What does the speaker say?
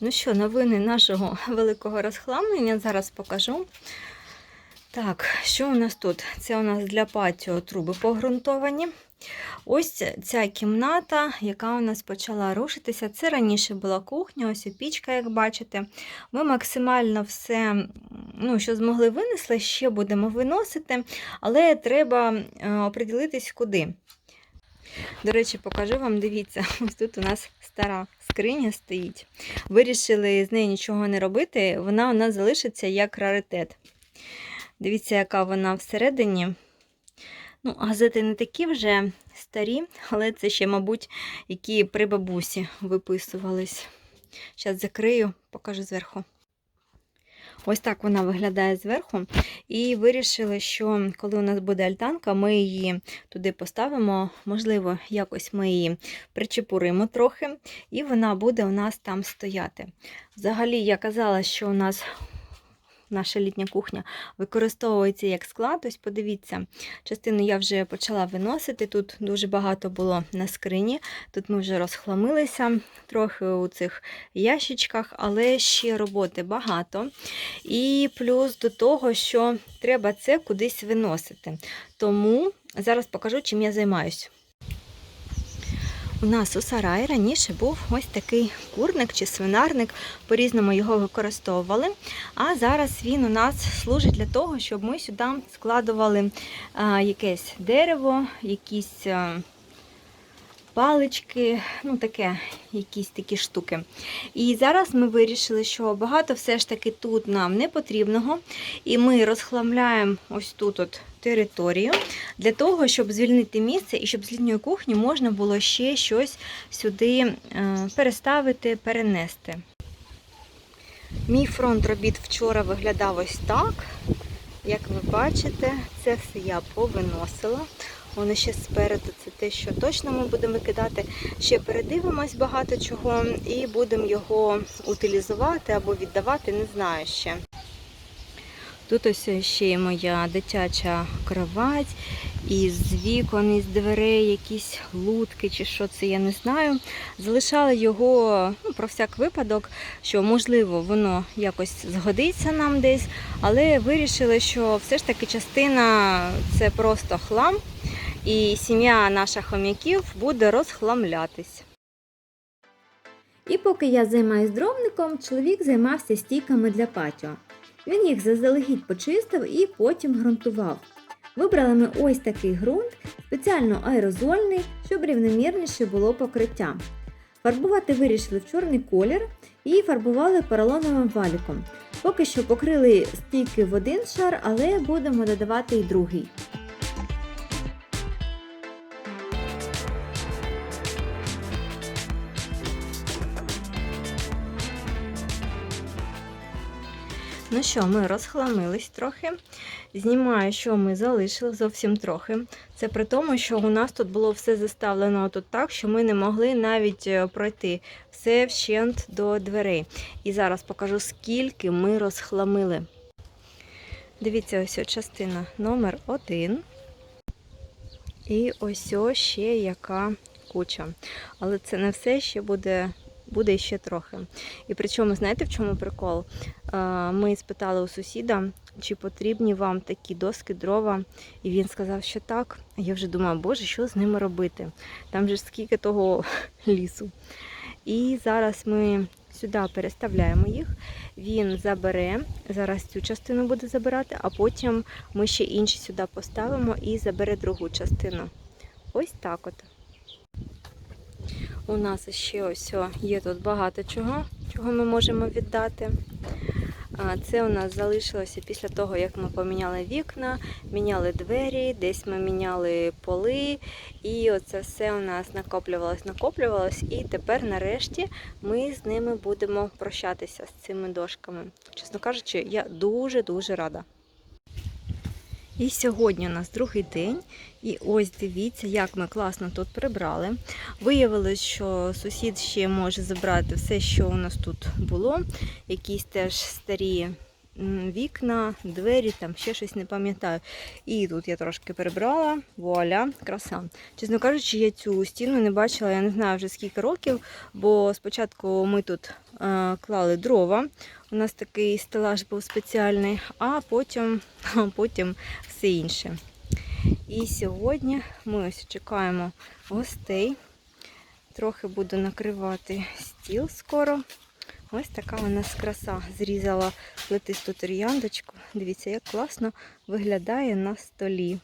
Ну що, новини нашого великого розхламлення зараз покажу. Так, що у нас тут? Це у нас для патіо труби погрунтовані. Ось ця кімната, яка у нас почала рушитися. Це раніше була кухня, ось пічка, як бачите. Ми максимально все, ну, що змогли, винесли, ще будемо виносити, але треба е, оприділитись куди. До речі, покажу вам, дивіться, ось тут у нас стара скриня стоїть. Вирішили з нею нічого не робити, вона у нас залишиться як раритет. Дивіться, яка вона всередині. Ну, газети не такі вже старі, але це ще, мабуть, які при бабусі виписувались. Зараз закрию, покажу зверху. Ось так вона виглядає зверху. І вирішили, що коли у нас буде альтанка, ми її туди поставимо. Можливо, якось ми її причепуримо трохи, і вона буде у нас там стояти. Взагалі, я казала, що у нас наша літня кухня використовується як склад. Ось подивіться, частину я вже почала виносити. Тут дуже багато було на скрині. Тут ми вже розхламилися трохи у цих ящичках, але ще роботи багато. І плюс до того, що треба це кудись виносити. Тому зараз покажу, чим я займаюсь. У нас у сараї раніше був ось такий курник чи свинарник, по-різному його використовували. А зараз він у нас служить для того, щоб ми сюди складували якесь дерево, якісь палички, ну таке, якісь такі штуки. І зараз ми вирішили, що багато все ж таки тут нам не потрібного. І ми розхламляємо ось тут от територію для того, щоб звільнити місце і щоб з літньої кухні можна було ще щось сюди е, переставити, перенести. Мій фронт робіт вчора виглядав ось так. Як ви бачите, це все я повиносила. Воно ще спереду це те, що точно ми будемо викидати. Ще передивимось багато чого і будемо його утилізувати або віддавати, не знаю ще. Тут ось ще є моя дитяча кровать, із вікон, із дверей, якісь лутки чи що це, я не знаю. Залишали його ну, про всяк випадок, що можливо воно якось згодиться нам десь, але вирішили, що все ж таки частина це просто хлам, і сім'я наших хом'яків буде розхламлятись. І поки я займаюсь дровником, чоловік займався стійками для патіо. Він їх заздалегідь почистив і потім ґрунтував. Вибрали ми ось такий ґрунт, спеціально аерозольний, щоб рівномірніше було покриття. Фарбувати вирішили в чорний колір і фарбували поролоновим валіком. Поки що покрили стійки в один шар, але будемо додавати і другий. Ну що, ми розхламились трохи. Знімаю, що ми залишили зовсім трохи. Це при тому, що у нас тут було все заставлено тут так, що ми не могли навіть е, пройти все вщент до дверей. І зараз покажу, скільки ми розхламили. Дивіться, ось частина номер один. І ось ще яка куча. Але це не все ще буде буде ще трохи. І причому, знаєте, в чому прикол? Ми спитали у сусіда, чи потрібні вам такі доски, дрова. І він сказав, що так. Я вже думала, боже, що з ними робити? Там же скільки того лісу. І зараз ми сюди переставляємо їх. Він забере, зараз цю частину буде забирати, а потім ми ще інші сюди поставимо і забере другу частину. Ось так от. У нас ще ось є тут багато чого, чого ми можемо віддати. Це у нас залишилося після того, як ми поміняли вікна, міняли двері, десь ми міняли поли. І оце все у нас накоплювалось, накоплювалось. І тепер, нарешті, ми з ними будемо прощатися з цими дошками. Чесно кажучи, я дуже-дуже рада. І сьогодні у нас другий день, і ось дивіться, як ми класно тут прибрали. Виявилось, що сусід ще може забрати все, що у нас тут було. Якісь теж старі вікна, двері, там ще щось не пам'ятаю. І тут я трошки прибрала, вуаля, краса. Чесно кажучи, я цю стіну не бачила, я не знаю вже скільки років, бо спочатку ми тут е, клали дрова. У нас такий стелаж був спеціальний, а потім, потім все інше. І сьогодні ми ось чекаємо гостей. Трохи буду накривати стіл скоро. Ось така у нас краса. Зрізала плетисту трояндочку. Дивіться, як класно виглядає на столі.